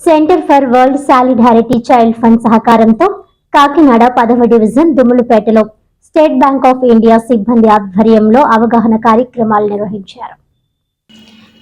Centre for World Solidarity Child Fund సహకారంతో కాకినాడ పదవ division దుమ్ములపేటలో స్టేట్ బ్యాంక్ ఆఫ్ ఇండియా సిబ్బంది ఆధ్వర్యంలో అవగాహన కార్యక్రమాలు నిర్వహించారు.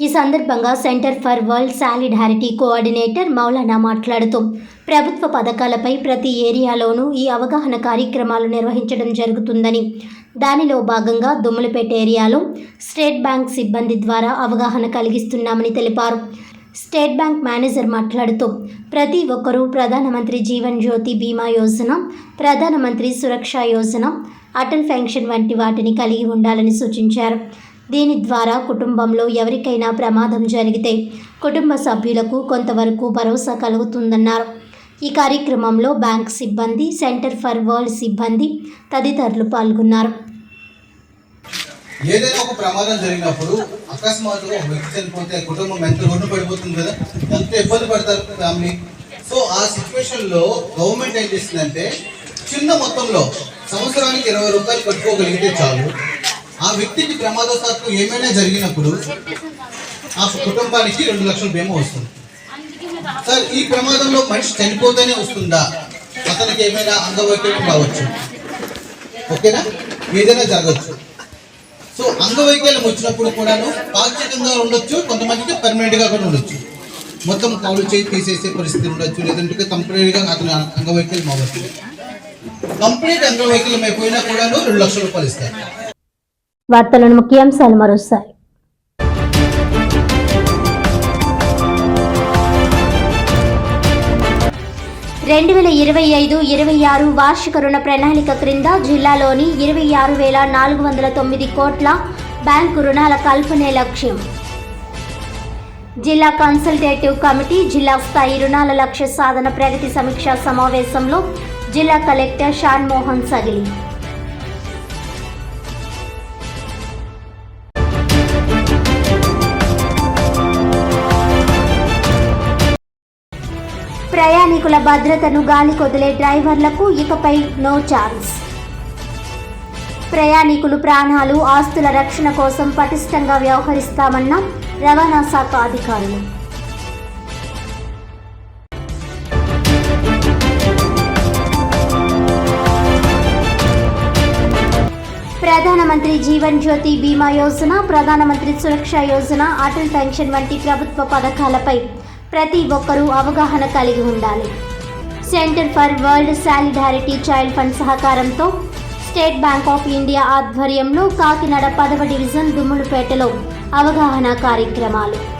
ఈ సందర్భంగా Centre for World Solidarity coordinator Maulana మాట్లాడుతూ ప్రభుత్వ పథకాలపై ప్రతి ఏరియాలోనూ ఈ అవగాహన కార్యక్రమాలు నిర్వహించడం జరుగుతుందని దానిలో భాగంగా దుమ్ములపేట ఏరియాలో స్టేట్ బ్యాంక్ సిబ్బంది ద్వారా అవగాహన కలిగిస్తున్నామని తెలిపారు. స్టేట్ బ్యాంక్ మేనేజర్ మాట్లాడుతూ ప్రతి ఒక్కరూ ప్రధానమంత్రి జీవన్ జ్యోతి బీమా యోజన ప్రధానమంత్రి సురక్ష యోజన అటల్ పెన్షన్ వంటి వాటిని కలిగి ఉండాలని సూచించారు. దీని ద్వారా కుటుంబంలో ఎవరికైనా ప్రమాదం జరిగితే కుటుంబ సభ్యులకు కొంతవరకు భరోసా కలుగుతుందన్నారు. ఈ కార్యక్రమంలో బ్యాంక్ సిబ్బంది సెంటర్ ఫర్ వరల్డ్ సిబ్బంది తదితరులు పాల్గొన్నారు. ఏదైనా ఒక ప్రమాదం జరిగినప్పుడు అకస్మాత్తుగా ఒక వ్యక్తి చనిపోతే కుటుంబం ఎంత ఒడ్డు పడిపోతుంది కదా? ఎంత ఇబ్బంది పడతారు ఫ్యామిలీ? సో ఆ సిచ్యువేషన్లో గవర్నమెంట్ ఏం చేసిందంటే చిన్న మొత్తంలో సంవత్సరానికి ఇరవై రూపాయలు కట్టుకోగలిగితే చాలు. ఆ వ్యక్తికి ప్రమాదవశాత్తు ఏమైనా జరిగినప్పుడు ఆ కుటుంబానికి రెండు లక్షల బీమా వస్తుంది. సార్ ఈ ప్రమాదంలో మనిషి చనిపోతేనే వస్తుందా? అతనికి ఏమైనా అంగవైకల్యం కావచ్చు? ఓకేనా? ఏదైనా జరగచ్చు సో అంగవైకల్యం వచ్చినప్పుడు కూడాను పాక్షికంగా ఉండొచ్చు కొంతమందికి పర్మనెంట్గా కూడా ఉండొచ్చు. మొత్తం కాలు చేయి తీసేసే పరిస్థితి ఉండొచ్చు లేదంటే కంప్లీట్గా అతను అంగవైకల్యం అవ్వచ్చు. కంప్లీట్ అంగవైకల్యం అయిపోయినా కూడాను రెండు లక్షల రూపాయలు ఇస్తారు. వార్తలను ముఖ్యాంశాలు మరోసారి. రెండు వేల ఇరవై ఐదు ఇరవై ఆరు వార్షిక రుణ ప్రణాళిక క్రింద జిల్లాలోని ఇరవై ఆరు వేల నాలుగు వందల తొమ్మిది కోట్ల బ్యాంకు రుణాల కల్పనే లక్ష్యం. జిల్లా కన్సల్టేటివ్ కమిటీ జిల్లా స్థాయి రుణాల లక్ష్య సాధన ప్రగతి సమీక్షా సమావేశంలో జిల్లా కలెక్టర్ షాన్ మోహన్ సగిలి. ప్రయాణికుల భద్రతను గాలి కొదిలే డ్రైవర్లకు ఇకపై నో ఛాన్స్. ప్రయాణికులు ప్రాణాలు ఆస్తుల రక్షణ కోసం పటిష్టంగా వ్యవహరిస్తామన్న రవాణా శాఖ అధికారులు. ప్రధానమంత్రి జీవన్ జ్యోతి బీమా యోజన ప్రధానమంత్రి సురక్ష యోజన అటల్ పెన్షన్ వంటి ప్రభుత్వ పథకాలపై ప్రతి ఒక్కరూ అవగాహన కలిగి ఉండాలి. Centre for World Solidarity Child Fund సహకారంతో స్టేట్ బ్యాంక్ ఆఫ్ ఇండియా ఆధ్వర్యంలో కాకినాడ పదవ డివిజన్ దుమ్ములపేటలో అవగాహన కార్యక్రమాలు.